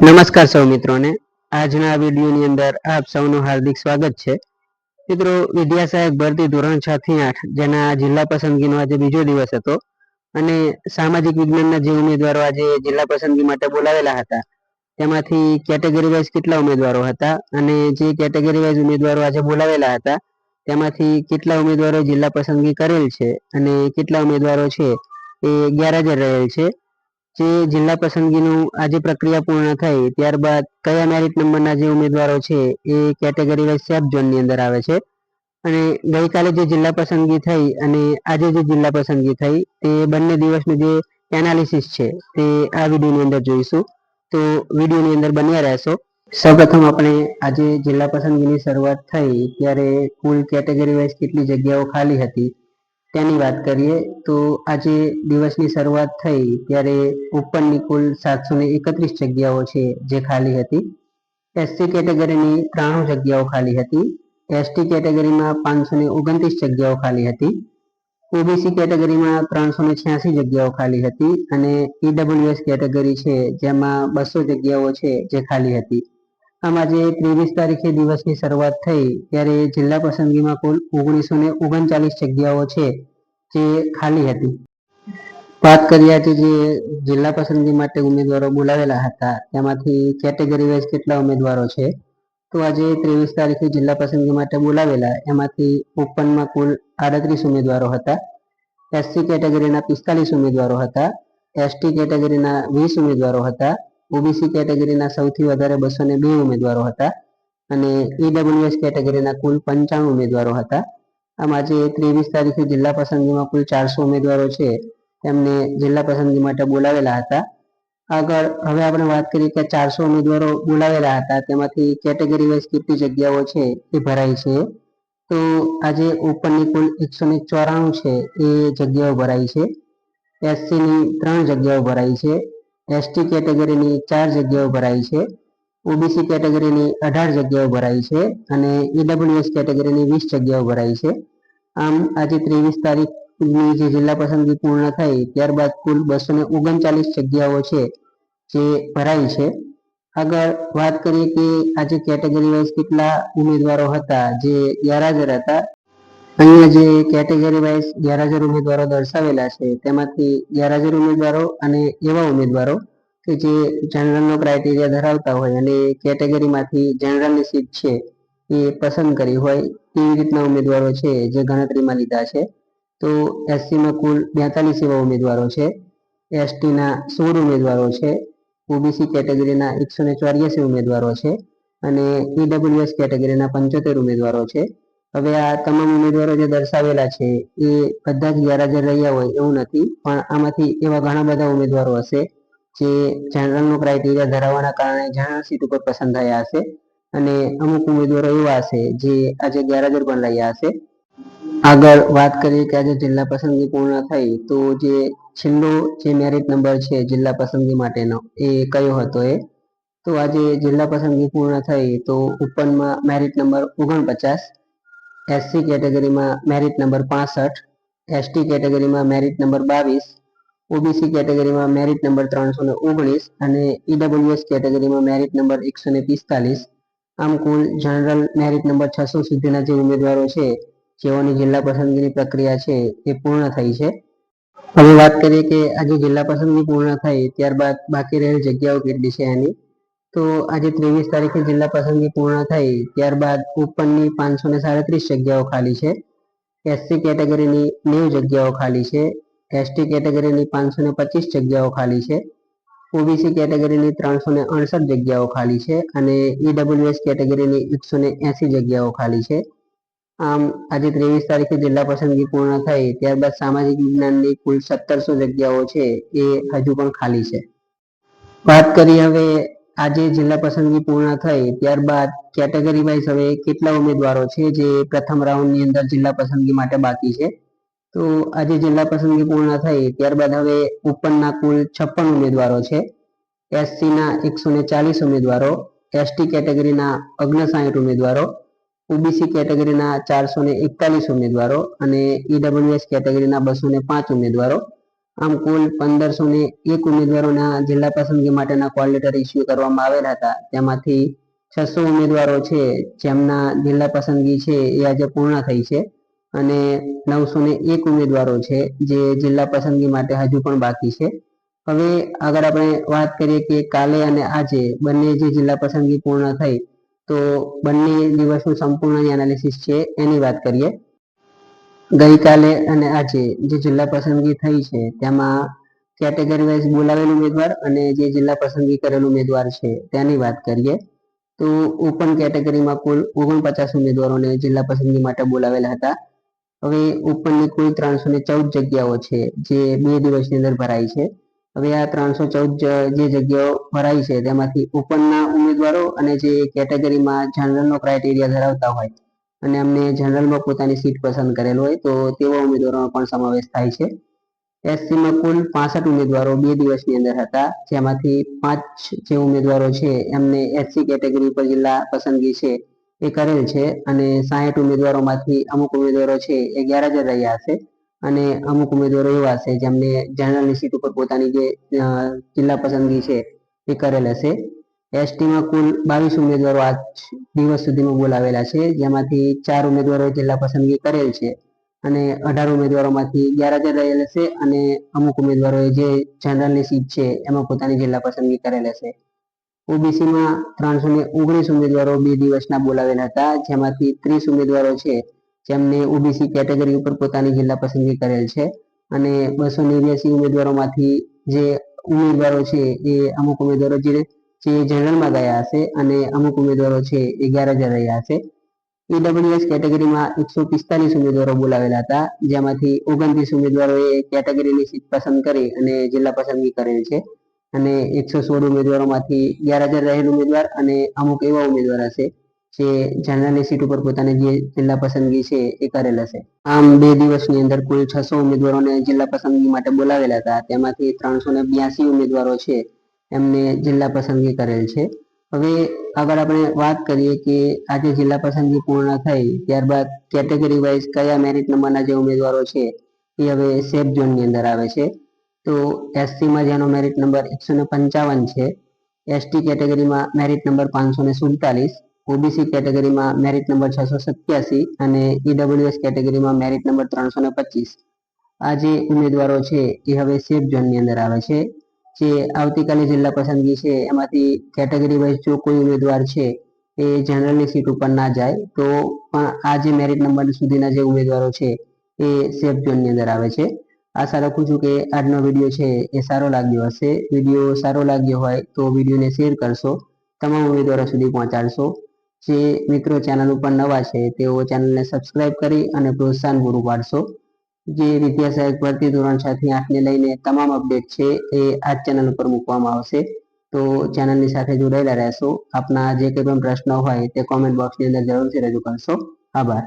નમસ્કાર સૌ મિત્રોને. આજના વિડીયોની અંદર આપ સૌનું હાર્દિક સ્વાગત છે. મિત્રો, વિદ્યા સહાયક ભરતી ધોરણ છ થી આઠ, જેના જિલ્લા પસંદગીનો આજે બીજો દિવસ હતો અને સામાજિક વિજ્ઞાનના જે ઉમેદવારો આજે જિલ્લા પસંદગી માટે બોલાવેલા હતા, તેમાંથી કેટેગરી વાઇઝ કેટલા ઉમેદવારો હતા અને જે કેટેગરી વાઇઝ ઉમેદવારો આજે બોલાવેલા હતા, તેમાંથી કેટલા ઉમેદવારો જિલ્લા પસંદગી કરેલ છે અને કેટલા ઉમેદવારો છે એ ગેરહાજર રહેલ છે. જે જિલ્લા પસંદગીનું આજે પ્રક્રિયા પૂર્ણ થઈ, ત્યારબાદ કયા મેરિટ નંબરના જે ઉમેદવારો છે, એ કેટેગરી વાઇઝ સેફ ઝોનની અંદર આવે છે. અને ગઈકાલે જે જિલ્લા પસંદગી થઈ અને આજે જે જિલ્લા પસંદગી થઈ, તે બંને દિવસનું જે એનાલિસિસ છે, તે આ વિડીયોની અંદર જોઈશું. તો વિડીયોની અંદર બન્યા રહેશો. સૌપ્રથમ આપણે આજે જિલ્લા પસંદગીની શરૂઆત થઈ, ત્યારે કુલ કેટેગરી વાઇઝ કેટલી જગ્યાઓ ખાલી હતી તેની વાત કરીએ, તો આજે દિવસની શરૂઆત થઈ ત્યારે ઉપરની કુલ સાતસો ને એકત્રીસ જગ્યાઓ છે જે ખાલી હતી. એસસી કેટેગરીની ત્રાણું જગ્યાઓ ખાલી હતી. એસટી કેટેગરીમાં પાંચસો ને ઓગણત્રીસ જગ્યાઓ ખાલી હતી. ઓબીસી કેટેગરીમાં ત્રણસો ને છ્યાસી જગ્યાઓ ખાલી હતી અને ઈડબ્લ્યુએસ કેટેગરી છે જેમાં બસો જગ્યાઓ છે જે ખાલી હતી. આમ આજે ત્રેવીસ તારીખે દિવસની શરૂઆત થઈ, ત્યારે જિલ્લા પસંદગીમાં કુલ ઓગણીસો ને ઓગણચાલીસ જગ્યાઓ છે જે ખાલી હતી. વાત કરીએ આજે જે જિલ્લા પસંદગી માટે ઉમેદવારો બોલાવેલા હતા, તેમાંથી કેટેગરી વાઇઝ કેટલા ઉમેદવારો છે? તો આજે ત્રેવીસ તારીખે જિલ્લા પસંદગી માટે બોલાવેલા, એમાંથી ઓપનમાં કુલ આડત્રીસ ઉમેદવારો હતા. એસસી કેટેગરીના પિસ્તાલીસ ઉમેદવારો હતા. એસટી કેટેગરીના વીસ ઉમેદવારો હતા. ઓબીસી કેટેગરીના સૌથી વધારે બસો ને બે ઉમેદવારો હતા અને ઈડબ્લ્યુએસ કેટેગરીના કુલ પંચાણું ઉમેદવારો હતા. આમ આજે ત્રેવીસ તારીખે જિલ્લા પસંદગીમાં કુલ ચારસો ઉમેદવારો છે. તેમને જિલ્લા પસંદગી માટે બોલાવેલા હતા. આગળ હવે આપણે વાત કરીએ કે ચારસો ઉમેદવારો બોલાવેલા હતા. તેમાંથી કેટેગરી વાઇઝ કેટલી જગ્યાઓ છે એ ભરાઈ છે. તો આજે ઓપનની કુલ એકસો ચોરાણું છે એ જગ્યાઓ ભરાઈ છે. એસસીની ત્રણ જગ્યાઓ ભરાઈ છે. એસટી કેટેગરીની ચાર જગ્યાઓ ભરાઈ છે. ઓબીસી કેટેગરીની અઢાર જગ્યાઓ ભરાઈ છે અને ઈડબ્લ્યુએસ કેટેગરીની વીસ જગ્યાઓ ભરાઈ છે. આમ આજે ત્રેવીસ તારીખની જે જિલ્લા પસંદગી પૂર્ણ થઈ ત્યારબાદ કુલ બસો ને ઓગણચાલીસ જગ્યાઓ છે જે ભરાઈ છે. આગળ વાત કરીએ કે આજે કેટેગરી વાઇઝ કેટલા ઉમેદવારો હતા, જે ગેરહાજર હતા અહીંયા જે કેટેગરી વાઇઝ ગેરહાજર ઉમેદવારો દર્શાવેલા છે, તેમાંથી ગેરહાજર ઉમેદવારો અને એવા ઉમેદવારો કે જે જનરલનો ક્રાઇટેરિયા ધરાવતા હોય અને કેટેગરીમાંથી જનરલની સીટ છે એ પસંદ કરી હોય તેવી રીતના ઉમેદવારો છે જે ગણતરીમાં લીધા છે. તો એસસીમાં કુલ બેતાલીસ એવા ઉમેદવારો છે એસટીના સોળ ઉમેદવારો છે ઓબીસી કેટેગરીના એકસો ને ચોર્યાસી ઉમેદવારો છે અને ઈડબ્લ્યુએસ કેટેગરીના પંચોતેર ઉમેદવારો છે. હવે આ તમામ ઉમેદવારો જે દર્શાવેલા છે, એ બધા જ ગેરહાજર રહ્યા હોય એવું નથી, પણ આમાંથી એવા ઘણા બધા ઉમેદવારો હશે જે જનરલનો ક્રાઇટેરિયા ધરાવવાના કારણે જનરલ સીટ ઉપર પસંદ થયા હશે અને અમુક ઉમેદવારો એવા હશે જે આજે ગેરહાજર પણ રહ્યા હશે. આગળ વાત કરીએ કે આજે જિલ્લા પસંદગી પૂર્ણ થઈ, તો જે છેલ્લો જે મેરિટ નંબર છે જિલ્લા પસંદગી માટેનો, એ કયો હતો એ? તો આજે જિલ્લા પસંદગી પૂર્ણ થઈ, તો ઉપરમાં મેરિટ નંબર ઓગણપચાસ એસસી કેટેગરીમાં મેરિટ નંબર પાસઠ એસટી કેટેગરીમાં મેરિટ નંબર બાવીસ ઓબીસી કેટેગરીમાં મેરિટ નંબર ત્રણસો ને ઓગણીસ અને ઈડબ્લ્યુએસ કેટેગરીમાં મેરિટ નંબર એકસો ને પિસ્તાલીસ. આમ કુલ જનરલ મેરિટ નંબર છસો સુધીના જે ઉમેદવારો છે, જેઓની જિલ્લા પસંદગીની પ્રક્રિયા છે, એ પૂર્ણ થઈ છે. હવે વાત કરીએ કે આજે જિલ્લા પસંદગી પૂર્ણ થઈ, ત્યારબાદ બાકી રહેલ જગ્યાઓ કેટલી છે એની? તો આજે ત્રેવીસ તારીખે જિલ્લા પસંદગી પૂર્ણ થઈ, ત્યારબાદ ઓપનની પાંચસો ને સાડત્રીસ જગ્યાઓ ખાલી છે. એસસી કેટેગરીની નેવું જગ્યાઓ ખાલી છે. એસટી કેટેગરીની પાંચસો ને પચીસ જગ્યાઓ ખાલી છે. ઓબીસી કેટેગરીની ત્રણસો ને અડસઠ જગ્યાઓ ખાલી છે અને ઈડબ્લ્યુએસ કેટેગરીની એકસો ને એસી જગ્યાઓ ખાલી છે. આમ, આજે ત્રેવીસ તારીખે જિલ્લા પસંદગી પૂર્ણ થઈ, ત્યારબાદ સામાજિક વિજ્ઞાનની કુલ સત્તરસો જગ્યાઓ છે, એ હજુ પણ ખાલી છે. વાત કરીએ હવે આજે જિલ્લા પસંદગી પૂર્ણ થઈ, ત્યારબાદ કેટેગરી વાઇઝ હવે કેટલા ઉમેદવારો છે જે પ્રથમ રાઉન્ડની અંદર જિલ્લા પસંદગી માટે બાકી છે? તો આજે જિલ્લા પસંદગી પૂર્ણ થઈ, ત્યારબાદ હવે ઉપરના કુલ છપ્પન ઉમેદવારો છે. એસસીના એકસો ને ચાલીસ ઉમેદવારો, એસટી કેટેગરીના ઓગણસાઠ ઉમેદવારો, ઓબીસી કેટેગરીના ચારસો ને એકતાલીસ ઉમેદવારો અને ઈડબ્લ્યુએસ કેટેગરીના બસો ને પાંચ ઉમેદવારો. આમ કુલ પંદરસો ને એક ઉમેદવારોના જિલ્લા પસંદગી માટેના કોલ લેટર ઇસ્યુ કરવામાં આવેલા હતા. તેમાંથી છસો ઉમેદવારો છે, જેમના જિલ્લા પસંદગી છે એ આજે પૂર્ણ થઈ છે અને નવસો ને એક ઉમેદવારો છે જે જિલ્લા પસંદગી માટે હજુ પણ બાકી છે. હવે આગળ આપણે વાત કરીએ કે કાલે અને આજે બંને જે જિલ્લા પસંદગી પૂર્ણ થઈ, તો બંને દિવસનું સંપૂર્ણ એનાલિસિસ છે એની વાત કરીએ. ગઈકાલે અને આજે જે જિલ્લા પસંદગી થઈ છે, તેમાં કેટેગરી વાઇઝ બોલાવેલ ઉમેદવાર અને જે જિલ્લા પસંદગી કરેલ ઉમેદવાર છે, તેની વાત કરીએ, તો ઓપન કેટેગરીમાં કુલ ઓગણપચાસ ઉમેદવારોને જિલ્લા પસંદગી માટે બોલાવેલા હતા. હવે ઓપનની કુલ ત્રણસો ને ચૌદ જગ્યાઓ છે, જે બે દિવસની અંદર ભરાઈ છે. હવે આ ત્રણસો ચૌદ જે જગ્યાઓ ભરાઈ છે, તેમાંથી ઓપનના ઉમેદવારો અને જે કેટેગરીમાં જનરલનો ક્રાઇટેરિયા ધરાવતા હોય અને અમને જનરલમાં પોતાની સીટ પસંદ કરેલ હોય, તો તેવા ઉમેદવારોનો પણ સમાવેશ થાય છે. એસસીમાં કુલ પાસઠ ઉમેદવારો બે દિવસની અંદર હતા, જેમાંથી પાંચ જે ઉમેદવારો છે, એમને એસસી કેટેગરી પર જિલ્લા પસંદગી છે એ કરેલ છે અને સાહીઠ ઉમેદવારોમાંથી અમુક ઉમેદવારો છે એ ગેરહાજર રહ્યા હશે અને અમુક ઉમેદવારો એવા હશે જેમને જનરલની સીટ ઉપર પોતાની જે જિલ્લા પસંદગી છે એ કરેલ હશે. એસટીમાં કુલ બાવીસ ઉમેદવારો આજ દિવસ સુધીમાં બોલાવેલા છે. જેમાંથી ચાર ઉમેદવારો જિલ્લા પસંદગી કરેલ છે અને અઢાર ઉમેદવારોમાંથી ગેરહાજર રહેલ છે અને અમુક ઉમેદવારોએ જે જનરલની સીટ છે એમાં પોતાની જિલ્લા પસંદગી કરેલ હશે. ઓબીસીમાં ત્રણસો ને ઓગણીસ ઉમેદવારો બે દિવસના બોલાવેલા હતા, જેમાંથી ત્રીસ ઉમેદવારો છે જેમને ઓબીસી કેટેગરી ઉપર પોતાની જિલ્લા પસંદગી કરેલ છે અને બસો નેવ્યાસી ઉમેદવારોમાંથી જે ઉમેદવારો છે એ અમુક ઉમેદવારો જે જે જનરલમાં ગયા હશે અને અમુક ઉમેદવારો છે એ હજાર રહ્યા હશે ઈડબ્લ્યુએસ કેટેગરીમાં એકસો પિસ્તાલીસ ઉમેદવારો બોલાવેલા હતા, જેમાંથી ઓગણત્રીસ ઉમેદવારોએ કેટેગરીની સીટ પસંદ કરી અને જિલ્લા પસંદગી કરેલ છે. અને એકસો સોળ ઉમેદવારોમાંથી હજાર રહેલ ઉમેદવાર અને અમુક એવા ઉમેદવાર હશે જે જનરલની સીટ ઉપર પોતાની જે જિલ્લા પસંદગી છે એ કરેલ હશે. આમ બે દિવસની અંદર કુલ છસો ઉમેદવારોને જિલ્લા પસંદગી માટે બોલાવેલા હતા. તેમાંથી ત્રણસો ને બ્યાસી ઉમેદવારો છે એમને જિલ્લા પસંદગી કરેલ છે. હવે આગળ આપણે વાત કરીએ કે આજે જિલ્લા પસંદગી પૂર્ણ થઈ ત્યારબાદ કેટેગરી વાઇઝ કયા મેરિટ નંબરના જે ઉમેદવારો છે એ હવે સેફ ઝોનની અંદર આવે છે. તો એસસીમાં જેનો મેરિટ નંબર એકસો ને પંચાવન છે એસટી કેટેગરીમાં મેરિટ નંબર પાંચસો ને સુડતાલીસ ઓબીસી કેટેગરીમાં મેરિટ નંબર છસો સત્યાસી અને ઈડબ્લ્યુએસ કેટેગરીમાં મેરિટ નંબર ત્રણસો ને પચીસ. આ જે ઉમેદવારો છે એ હવે સેફ ઝોનની અંદર આવે છે. જે આવતીકાલે જિલ્લા પસંદગી છે, એમાંથી કેટેગરી વાઇઝ જો કોઈ ઉમેદવાર છે, એ જનરલની સીટ ઉપર ના જાય, તો પણ આ જે મેરિટ નંબર સુધીના જે ઉમેદવારો છે, એ સેફ ઝોનની અંદર આવે છે. આશા રાખું છું કે આજનો વીડિયો છે એ સારો લાગ્યો હશે. વીડિયો સારો લાગ્યો હોય તો વિડીયોને શેર કરશો. તમામ ઉમેદવારો સુધી પહોંચાડશો. જે મિત્રો ચેનલ ઉપર નવા છે, તેઓ ચેનલને સબસ્ક્રાઇબ કરી અને પ્રોત્સાહન પૂરું પાડશો. જે વિદ્યા સહાયક ભરતી ધોરણ છ થી આઠને લઈને તમામ અપડેટ છે એ આ ચેનલ ઉપર મૂકવામાં આવશે. તો ચેનલની સાથે જોડાયેલા રહેશો. આપના જે કંઈ પણ પ્રશ્નો હોય તે કોમેન્ટ બોક્સની અંદર જરૂરથી રજૂ કરશો. આભાર.